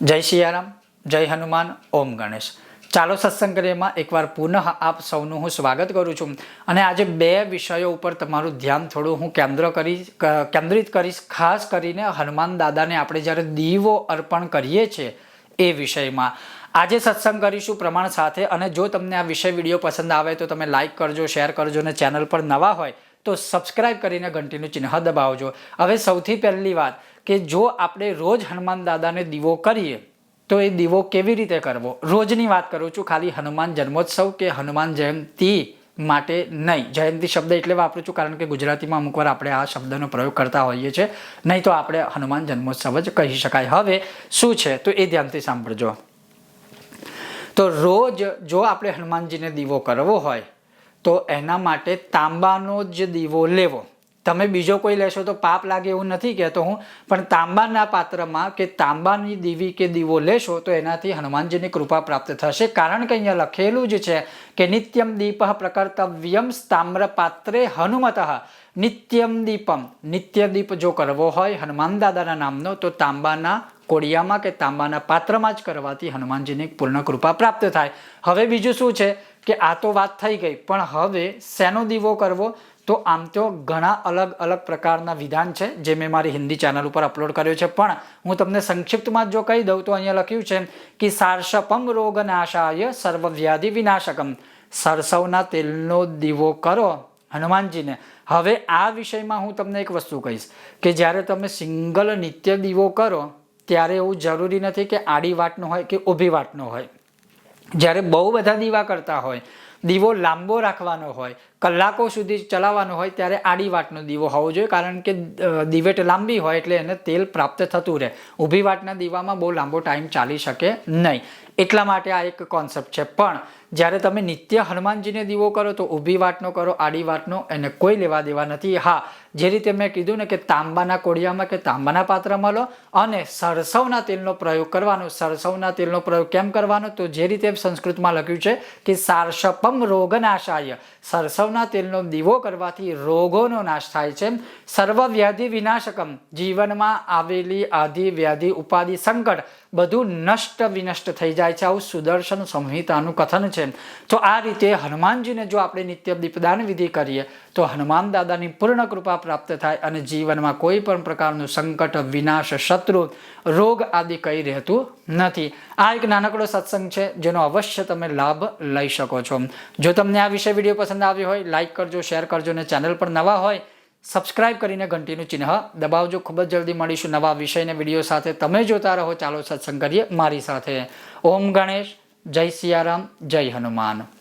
જય સિયારામ જય હનુમાન, ઓમ ગણેશ. ચાલો સત્સંગ કરીએમાં એકવાર પુનઃ આપ સૌનું હું સ્વાગત કરું છું. અને આજે બે વિષયો ઉપર તમારું ધ્યાન થોડું હું કેન્દ્ર કરી કેન્દ્રિત કરીશ. ખાસ કરીને હનુમાન દાદાને આપણે જ્યારે દીવો અર્પણ કરીએ છીએ એ વિષયમાં. આજે સત્સંગ કરીશું પ્રમાણ સાથે. અને જો તમને આ વિષય વીડિયો પસંદ આવે તો તમે લાઈક કરજો શેર કરજો અને ચેનલ પર નવા હોય તો સબસ્ક્રાઇબ કરીને ઘંટીનું ચિહ્ન દબાવજો. હવે સૌથી પહેલી વાત કે જો આપણે રોજ હનુમાન દાદાને દીવો કરીએ, તો એ દીવો કેવી રીતે કરવો? રોજની વાત કરું છું, ખાલી હનુમાન જન્મોત્સવ કે હનુમાન જયંતિ માટે નહીં. જયંતિ શબ્દ એટલે વાપરું છું, કારણ કે ગુજરાતીમાં અમુકવાર આપણે આ શબ્દનો પ્રયોગ કરતા હોઈએ છીએ. નહીં તો આપણે હનુમાન જન્મોત્સવ જ કહી શકાય. હવે શું છે? તો એ ધ્યાનથી સાંભળજો. તો રોજ જો આપણે હનુમાનજીને દીવો કરવો હોય તો એના માટે તાંબાનો જ દીવો લેવો. તમે બીજો કોઈ લેશો તો પાપ લાગે એવું નથી કહેતો હું, પણ તાંબાના પાત્રમાં કે તાંબાની દીવી કે દીવો લેશો તો એનાથી હનુમાનજીની કૃપા પ્રાપ્ત થશે. કારણ કે અહીંયા લખેલું જ છે કે નિત્યમ દીપ પ્રકર્તવ્યમ તામ્ર પાત્રે હનુમત. નિત્યમ દીપમ. નિત્ય દીપ જો કરવો હોય હનુમાન દાદાના નામનો, તો તાંબાના કોડિયામાં કે તાંબાના પાત્રમાં જ કરવાથી હનુમાનજીની પૂર્ણ કૃપા પ્રાપ્ત થાય. હવે બીજું શું છે કે આ તો વાત થઈ ગઈ, પણ હવે શેનો દીવો કરવો? તો આમ તો ઘણા અલગ અલગ પ્રકારના વિધાન છે, જે મેં મારી હિન્દી ચેનલ ઉપર અપલોડ કર્યો છે. પણ હું તમને સંક્ષિપ્તમાં જો કહી દઉં તો અહીંયા લખ્યું છે કે સાર્ષપમ રોગ નાશાય સર્વવ્યાધિ વિનાશકમ. સરસવના તેલનો દીવો કરો હનુમાનજીને. હવે આ વિષયમાં હું તમને એક વસ્તુ કહીશ કે જ્યારે તમે સિંગલ નિત્ય દીવો કરો ત્યારે એવું જરૂરી નથી કે આડી વાટનો હોય કે ઊભી વાટનો હોય. જ્યારે બહુ બધા દીવા કરતા હોય દીવો લાંબો રાખવાનો હોય, કલાકો સુધી ચલાવવાનો હોય, ત્યારે આડી વાટનો દીવો હોવો જોઈએ, કારણ કે દિવેટ લાંબી હોય એટલે એને તેલ પ્રાપ્ત થતું રહે. ઊભી વાટના દીવામાં બહુ લાંબો ટાઈમ ચાલી શકે નહીં. એટલા માટે આ એક કોન્સેપ્ટ છે. પણ, જ્યારે તમે નિત્ય હનુમાનજીને દીવો કરો, તો ઊભી વાટનો કરો, આડી વાટનો એને કોઈ લેવા દેવા નથી. હા, જે રીતે મેં કીધું ને કે તાંબાના કોડિયામાં કે તાંબાના પાત્રમાં લો અને સરસવના તેલનો પ્રયોગ કરવાનો. સરસવના તેલનો પ્રયોગ કેમ કરવાનો? તો જે રીતે સંસ્કૃતમાં લખ્યું છે કે સાર્ષપમ રોગનાશાય. સરસવના તેલનો દીવો કરવાથી રોગોનો નાશ થાય છે. સર્વ વ્યાધિ વિનાશકમ. જીવનમાં આવેલી આધિ વ્યાધિ ઉપાધિ, સંકટ બધું નષ્ટ વિનષ્ટ થઈ જાય છે. આવું સુદર્શન સંહિતાનું કથન છે. તો આ રીતે હનુમાનજીને જો આપણે નિત્ય દીપદાન વિધિ કરીએ, તો હનુમાન દાદાની પૂર્ણ કૃપા પ્રાપ્ત થાય અને જીવનમાં કોઈ પણ પ્રકારનું સંકટ, વિનાશ, શત્રુ, રોગ આદિ કંઈ રહેતું નથી. આ એક નાનકડો સત્સંગ છે, જેનો અવશ્ય તમે લાભ લઈ શકો છો. જો તમને આ વિષય વીડિયો પસંદ આવ્યો હોય લાઇક કરજો શેર કરજો અને ચેનલ પર નવા હોય સબસ્ક્રાઇબ કરીને ઘંટીનું ચિહ્ન દબાવજો. ખૂબ જ જલ્દી મળીશું નવા વિષયને વીડિયો સાથે. તમે જોતા રહો, ચાલો સત્સંગ કરીએ મારી સાથે. ઓમ ગણેશ, જય સિયારામ, જય હનુમાન.